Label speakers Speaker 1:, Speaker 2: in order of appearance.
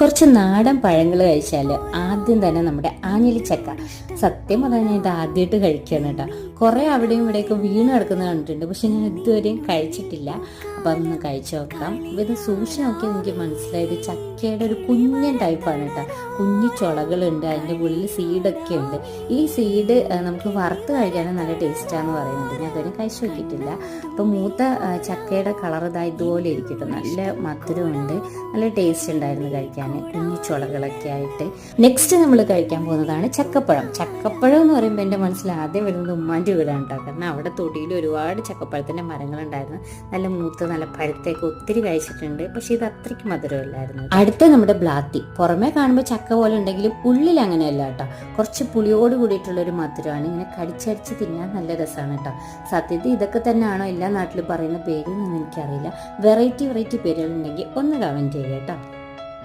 Speaker 1: കുറച്ച് നാടൻ പഴങ്ങൾ കഴിച്ചാൽ ആദ്യം തന്നെ നമ്മുടെ ആഞ്ഞിലിച്ചക്ക സത്യം പറഞ്ഞാൽ ഇത് ആദ്യമായിട്ട് കഴിക്കുകയാണ് കേട്ടോ. കുറേ അവിടെയും ഇവിടെയൊക്കെ വീണ് കിടക്കുന്നത് കണ്ടിട്ടുണ്ട്. പക്ഷെ ഞാൻ ഇതുവരെയും കഴിച്ചിട്ടില്ല. അപ്പം അതൊന്ന് കഴിച്ചു നോക്കാം. ഇത് സൂക്ഷി നോക്കി എനിക്ക് മനസ്സിലായത് ചക്കയുടെ ഒരു കുഞ്ഞൻ ടൈപ്പാണ് കേട്ടോ. കുഞ്ഞു ചുളകളുണ്ട് അതിന്റെ ഉള്ളിൽ സീഡൊക്കെ ഉണ്ട്. ഈ സീഡ് നമുക്ക് വറുത്ത് കഴിക്കാനും നല്ല ടേസ്റ്റാന്ന് പറയുന്നത് ഞാൻ അതുവരെ കഴിച്ചു നോക്കിയിട്ടില്ല. അപ്പം മൂത്ത ചക്കയുടെ കളർ ഇതാ ഇതുപോലെ ഇരിക്കട്ടെ നല്ല മധുരമുണ്ട്. നല്ല ടേസ്റ്റ് ഉണ്ടായിരുന്നു കഴിക്കാൻ. കുഞ്ഞു ചുളകളൊക്കെ ആയിട്ട്. നെക്സ്റ്റ് നമ്മൾ കഴിക്കാൻ പോകുന്നതാണ് ചക്കപ്പഴം. ചക്കപ്പഴം എന്ന് പറയുമ്പോൾ എന്റെ മനസ്സിൽ ആദ്യം വരുന്നത് ഉമ്മാന്റെ വീടാണ് കേട്ടോ. കാരണം അവിടെ തൊടിയിൽ ഒരുപാട് ചക്കപ്പഴത്തിന്റെ മരങ്ങളുണ്ടായിരുന്നു. നല്ല മൂത്ത് നല്ല പഴുത്തേക്ക് ഒത്തിരി കഴിച്ചിട്ടുണ്ട്. പക്ഷെ ഇത് അത്രയ്ക്ക് മധുരമില്ലായിരുന്നു. അടുത്ത നമ്മുടെ ബ്ലാത്തി. പുറമേ കാണുമ്പോൾ ചക്ക പോലെ ഉണ്ടെങ്കിലും ഉള്ളിൽ അങ്ങനെയല്ല കേട്ടോ. കുറച്ച് പുളിയോട് കൂടിയിട്ടുള്ള ഒരു മധുരമാണ്. ഇങ്ങനെ കടിച്ചടിച്ച് തിന്നാൻ നല്ല രസമാണ് കേട്ടോ. സത്യത്തിൽ ഇതൊക്കെ തന്നെയാണോ എല്ലാ നാട്ടിലും പറയുന്ന പേരിൽ നിന്ന് എനിക്കറിയില്ല. വെറൈറ്റി വെറൈറ്റി പേരുകളുണ്ടെങ്കിൽ ഒന്ന് കമന്റ് ചെയ്യാം കേട്ടോ.